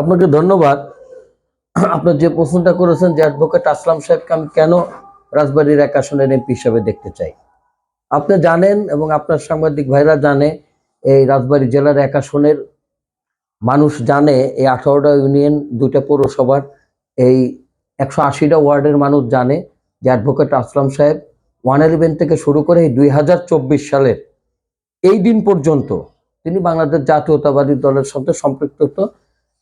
আপনাকে ধন্যবাদ। আপনার যে প্রশ্নটা করেছেন যে অ্যাডভোকেট আসলাম সাহেবকে আমি কেন রাজবাড়ির এক আসনের এমপি হিসেবে দেখতে চাই? আপনি জানেন এবং আপনার সাংবাদিক ভাইরা জানে, এই রাজবাড়ী জেলার এক আসনের মানুষ জানে, এই আঠারোটা ইউনিয়ন, দুইটা পৌরসভার এই একশো আশিটা ওয়ার্ডের মানুষ জানে যে অ্যাডভোকেট আসলাম সাহেব ওয়ান থেকে শুরু করে দুই সালের এই দিন পর্যন্ত তিনি বাংলাদেশ জাতীয়তাবাদী দলের সাথে সম্পৃক্ত হতো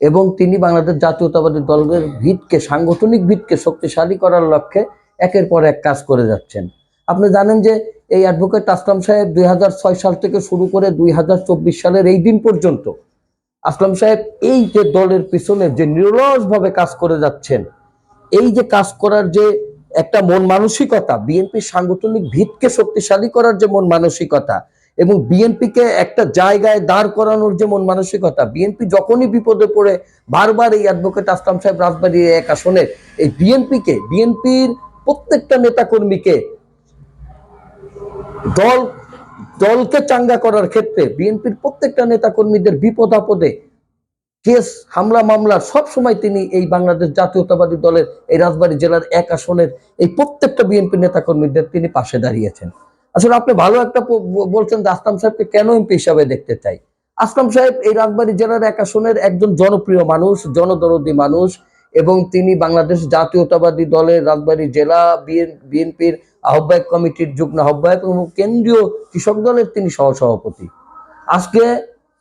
এবং তিনি বাংলাদেশ জাতীয়তাবাদী দলের ভিতকে, সাংগঠনিক ভিতকে শক্তিশালী করার লক্ষ্যে একের পর এক কাজ করে যাচ্ছেন। আপনি জানেন যে এই অ্যাডভোকেট আসলাম সাহেব দুই হাজার ছয় সাল থেকে শুরু করে দুই হাজার চব্বিশ সালের এই দিন পর্যন্ত আসলাম সাহেব এই যে দলের পিছনে যে নিরলসভাবে কাজ করে যাচ্ছেন, এই যে কাজ করার যে একটা মন মানসিকতা, বিএনপির সাংগঠনিক ভিতকে শক্তিশালী করার যে মন মানসিকতা এবং বিএনপিকে একটা জায়গায় দাঁড় করানোর যেমন মানসিকতা বিএনপি যখনই বিপদে পড়ে, বারবার এই অ্যাডভোকেট আসলাম সাহেব রাজবাড়ির এক আসনে, এই বিএনপিকে বিএনপির প্রত্যেকটা নেতাকর্মীকে দল, দলকে চাঙ্গা করার ক্ষেত্রে বিএনপির প্রত্যেকটা নেতাকর্মীদের বিপদ আপদে, কেস, হামলা, মামলা সব সময় তিনি এই বাংলাদেশ জাতীয়তাবাদী দলের এই রাজবাড়ী জেলার এক আসনের এই প্রত্যেকটা বিএনপি নেতাকর্মীদের তিনি পাশে দাঁড়িয়েছেন। আসলে আপনি ভালো একটা বলছেন যে আসলাম সাহেবকে কেন এমপি হিসাবে দেখতে চাই? আসলাম সাহেব এই রাজবাড়ী জেলার এক আসনের একজন জনপ্রিয় মানুষ, জনদরদী মানুষ এবং তিনি বাংলাদেশ জাতীয়তাবাদী দলের রাজবাড়ী জেলা বিএনপির আহ্বায়ক কমিটির যুগ্ম আহ্বায়ক এবং কেন্দ্রীয় কৃষক দলের তিনি সহসভাপতি। আজকে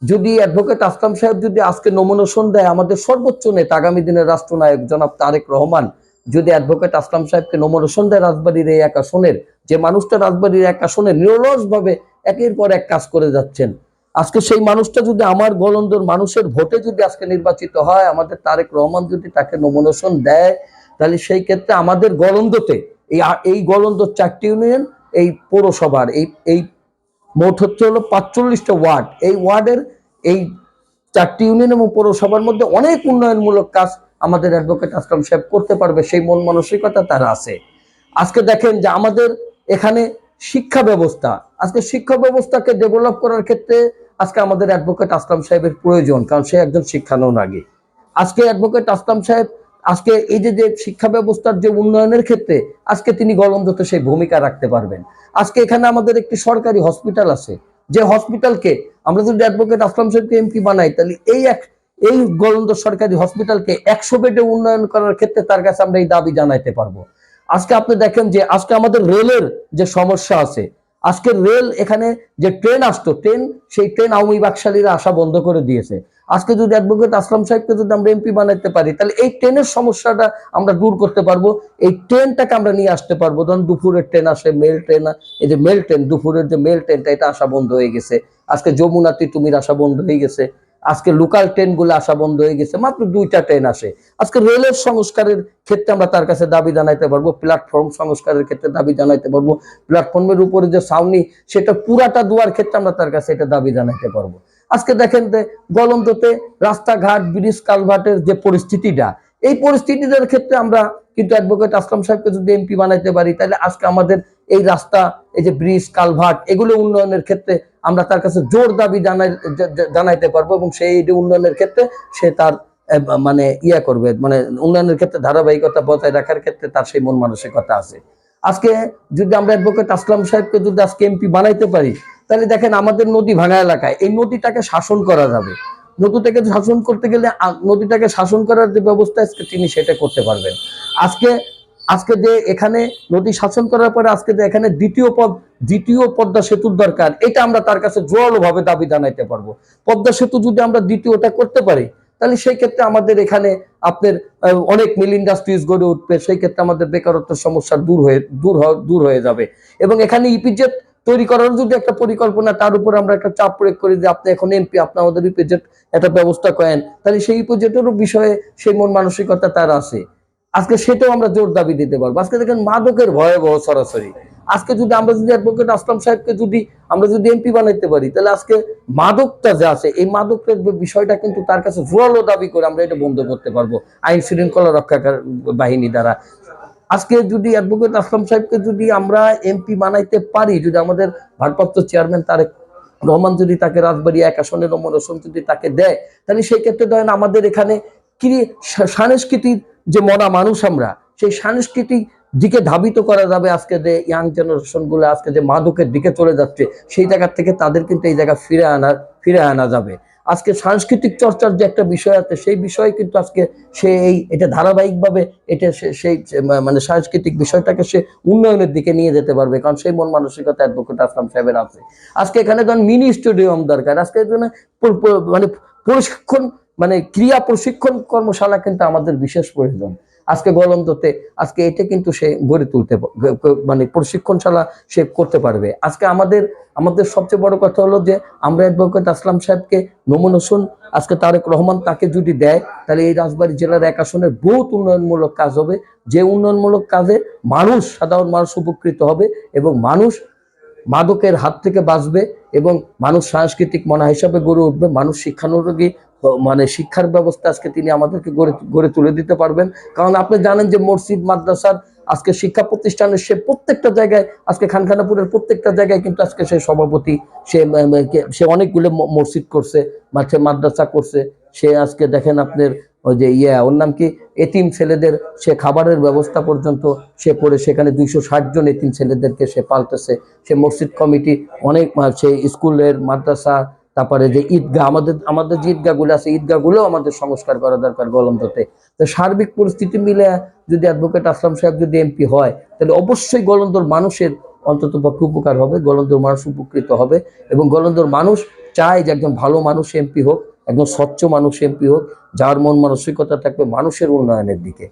যদি অ্যাডভোকেট আসলাম সাহেব যদি আজকে নমিনেশন দেয় আমাদের সর্বোচ্চ নেতা আগামী দিনের রাষ্ট্রনায়ক জনাব তারেক রহমান যদি অ্যাডভোকেট আসলাম সাহেবকে নমিনেশন দেয় রাজবাড়ির এই এক আসনের যে মানুষটা রাজবাড়ির এক আসনে নিরলস ভাবে একের পর এক কাজ করে যাচ্ছেন, আজকে সেই মানুষটা যদি আমার গলন্দর মানুষের ভোটে যদি আজকে নির্বাচিত হয়, আমাদের তারেক রহমান যদি তাকে নমিনেশন দেয়, তাহলে সেই ক্ষেত্রে আমাদের গলন্দতে এই এই গলন্দর চারটি ইউনিয়ন এই পৌরসভার, এই এই মোট হচ্ছে হলো পাঁচচল্লিশটা ওয়ার্ড। এই ওয়ার্ডের এই চারটি ইউনিয়ন এবং পৌরসভার মধ্যে অনেক উন্নয়নমূলক কাজ আমাদের অ্যাডভোকেট আসলাম সাহেব করতে পারবে, সেই মন মানসিকতা তার আছে। আজকে দেখেন যে আমাদের এখানে শিক্ষা ব্যবস্থা, আজকে শিক্ষা ব্যবস্থাকে ডেভেলপ করার ক্ষেত্রে আজকে আমাদের অ্যাডভোকেট আসলাম সাহেবের প্রয়োজন, কারণ সে একজন শিক্ষানুরাগী আজকে অ্যাডভোকেট আসলাম সাহেব, আজকে এই যে যে শিক্ষা ব্যবস্থার যে উন্নয়নের ক্ষেত্রে আজকে তিনি গলন্দতে সেই ভূমিকা রাখতে পারবেন। আজকে এখানে আমাদের একটি সরকারি হসপিটাল আছে, যে হসপিটালকে আমরা যদি অ্যাডভোকেট আসলাম সাহেবকে এমপি বানাই, তাহলে এই এক এই গলন্দ সরকারি হসপিটালকে একশো বেডে উন্নয়ন করার ক্ষেত্রে তার কাছে আমরা এই দাবি জানাইতে পারব। আজকে আপনি দেখেন যে, আজকে আমাদের রেলের যে সমস্যা আছে, আজকে রেল এখানে যে ট্রেন আসতো, ট্রেন, সেই ট্রেন আওয়ামী বাকশালীরা আসা বন্ধ করে দিয়েছে। আজকে যদি অ্যাডভোকেট আসলাম সাহেবকে যদি আমরা এমপি বানাইতে পারি, তাহলে এই ট্রেনের সমস্যাটা আমরা দূর করতে পারব, এই ট্রেনটাকে আমরা নিয়ে আসতে পারব। ধরুন দুপুরের ট্রেন আসে, মেল ট্রেন, এই যে মেল ট্রেন, দুপুরের যে মেল ট্রেনটা, এটা আসা বন্ধ হয়ে গেছে। আজকে যমুনা, তিতুমির আসা বন্ধ হয়ে গেছে। আজকে লোকাল ট্রেনগুলো আসা বন্ধ হয়ে গেছে, মাত্র দুইটা ট্রেন আসে। আজকে রেলের সংস্কারের ক্ষেত্রে আমরা তার কাছে দাবি জানাইতে পারব প্ল্যাটফর্ম সংস্কারের ক্ষেত্রে দাবি জানাইতে পারব। প্ল্যাটফর্মের উপরে যে সাউনি সেটা পুরাটা দুয়ার ক্ষেত্রে আমরা তার কাছে এটা দাবি জানাইতে পারব। আজকে দেখেন যে গলন্দতে রাস্তাঘাট, ব্রিজ, কালভার্টের যে পরিস্থিতিটা, এই পরিস্থিতিটার ক্ষেত্রে আমরা কিন্তু অ্যাডভোকেট আসলাম সাহেবকে যদি এমপি বানাইতে পারি, তাহলে আজকে আমাদের এই রাস্তা, এই যে ব্রিজ, কালভার্ট, এগুলো উন্নয়নের ক্ষেত্রে আমরা তার কাছে জোর দাবি জানাই জানাইতে পারব এবং সেই উন্নয়নের ক্ষেত্রে সে তার মানে ইয়া করবে মানে উন্নয়নের ক্ষেত্রে ধারাবাহিকতা বজায় রাখার ক্ষেত্রে তার সেই মন মানসিকতা আছে। আজকে যদি আমরা অ্যাডভোকেট আসলাম সাহেবকে যদি আজকে এমপি বানাইতে পারি, তাহলে দেখেন আমাদের নদী ভাঙা এলাকায় এই নদীটাকে শাসন করা যাবে। নদীটাকে শাসন করতে গেলে নদীটাকে শাসন করার যে ব্যবস্থা আজকে তিনি সেটা করতে পারবেন। আজকে আজকে যে এখানে নদী শাসন করার পরে আজকে যে এখানে দ্বিতীয় পদ, দ্বিতীয় পদ্মা সেতুর দরকার, এটা আমরা তার কাছে জোরালোভাবে দাবি জানাইতে পারব। পদ্মা সেতু যদি আমরা দ্বিতীয়টা করতে পারি, তাহলে সেই ক্ষেত্রে আমাদের এখানে আপনার অনেক মিল ইন্ডাস্ট্রিজ গড়ে উঠবে, সেই ক্ষেত্রে আমাদের বেকারত্বের সমস্যা দূর হয়ে, দূর দূর হয়ে যাবে। এবং এখানে ইপিজেড তৈরি করার যদি একটা পরিকল্পনা, তার উপর আমরা একটা চাপ প্রয়োগ করি যে আপনি এখন এমপি আপনি আমাদের ইপিজেড একটা ব্যবস্থা করেন, তাহলে সেই ইপিজেটেরও বিষয়ে সেই মন মানসিকতা তার আছে। আজকে সেটাও আমরা জোর দাবি দিতে পারব। আজকে দেখেন মাদকের ভয়াবহ সরাসরি। আজকে যদি আমরা যদি অ্যাডভোকেট আসলাম সাহেবকে যদি আমরা যদি এমপি বানাইতে পারি, তাহলে আজকে মাদকটা যে আছে, এই মাদকের বিষয়টা কিন্তু তার কাছে জোরালো দাবি করে আমরা এটা বন্ধ করতে পারব আইন শৃঙ্খলা রক্ষাকার বাহিনী দ্বারা। আজকে যদি অ্যাডভোকেট আসলাম সাহেবকে যদি আমরা এমপি বানাইতে পারি, যদি আমাদের ভারপ্রাপ্ত চেয়ারম্যান তারেক রহমান যদি তাকে রাজবাড়ী এক আসনের নমনসন যদি তাকে দেয়, তাহলে সেই ক্ষেত্রে ধরেন আমাদের এখানে কি সাংস্কৃতিক যে মনা মানুষ আমরা, সেই সাংস্কৃতিক দিকে ধাবিত করা যাবে আজকে যে ইয়াং জেনারেশনগুলো, আজকে যে মাদকের দিকে চলে যাচ্ছে, সেই জায়গা থেকে তাদের কিন্তু এই জায়গা ফিরে আনা ফিরে আনা যাবে। আজকে সাংস্কৃতিক চর্চার যে একটা বিষয় আছে, সেই বিষয়ে কিন্তু আজকে সে এই, এটা ধারাবাহিকভাবে এটা সেই মানে সাংস্কৃতিক বিষয়টাকে সে উন্নয়নের দিকে নিয়ে যেতে পারবে, কারণ সেই মন মানসিকতা অ্যাডভোকেট আসলাম সাহেবের আছে। আজকে এখানে ধরুন মিনি স্টেডিয়াম দরকার, আজকে মানে প্রশিক্ষণ মানে ক্রিয়া প্রশিক্ষণ কর্মশালা কিন্তু আমাদের বিশেষ প্রয়োজন। আজকে গলন্দতে আজকে এটা কিন্তু সে গড়ে তুলতে মানে প্রশিক্ষণশালা সে করতে পারবে। আজকে আমাদের আমাদের সবচেয়ে বড় কথা হলো যে, আমরা অ্যাডভোকেট আসলাম সাহেবকে নমনসুন আজকে তারেক রহমান তাকে যদি দেয়, তাহলে এই রাজবাড়ী জেলার এক আসনের বহুত উন্নয়নমূলক কাজ হবে। যে উন্নয়নমূলক কাজে মানুষ, সাধারণ মানুষ উপকৃত হবে এবং মানুষ মাদকের হাত থেকে বাঁচবে এবং মানুষ সাংস্কৃতিক মনা হিসাবে গড়ে উঠবে, মানুষ শিক্ষানুরোগী মানে শিক্ষার ব্যবস্থা আজকে তিনি আমাদেরকে গড়ে গড়ে তুলে দিতে পারবেন। কারণ আপনি জানেন যে মসজিদ, মাদ্রাসার আজকে শিক্ষা প্রতিষ্ঠানের সে প্রত্যেকটা জায়গায়, আজকে খানখানাপুরের প্রত্যেকটা জায়গায় কিন্তু আজকে সে সভাপতি, সে সে অনেকগুলো মসজিদ করছে, মাঠে মাদ্রাসা করছে। সে আজকে দেখেন আপনার ওই যে ইয়া, ওর নাম কি? এতিম ছেলেদের, সে খাবারের ব্যবস্থা পর্যন্ত সে করে, সেখানে দুইশো ষাট জন এতিম ছেলেদেরকে সে পাল্টেছে সে মসজিদ কমিটি অনেক, সে স্কুলের, মাদ্রাসা তারপরে যে ঈদগাহ, আমাদের আমাদের যে ঈদগাহগুলো আছে ঈদগাহগুলো আমাদের সংস্কার করা দরকার গলন্দতে তো সার্বিক পরিস্থিতি মিলে যদি অ্যাডভোকেট আসলাম সাহেব যদি এমপি হয়, তাহলে অবশ্যই গলন্দর মানুষের অন্তত পক্ষে উপকার হবে গলন্দর মানুষ উপকৃত হবে এবং গলন্দর মানুষ চায় যে একজন ভালো মানুষ এমপি হোক, একজন স্বচ্ছ মানুষ এমপি হোক, যার মন মানসিকতা থাকবে মানুষের উন্নয়নের দিকে।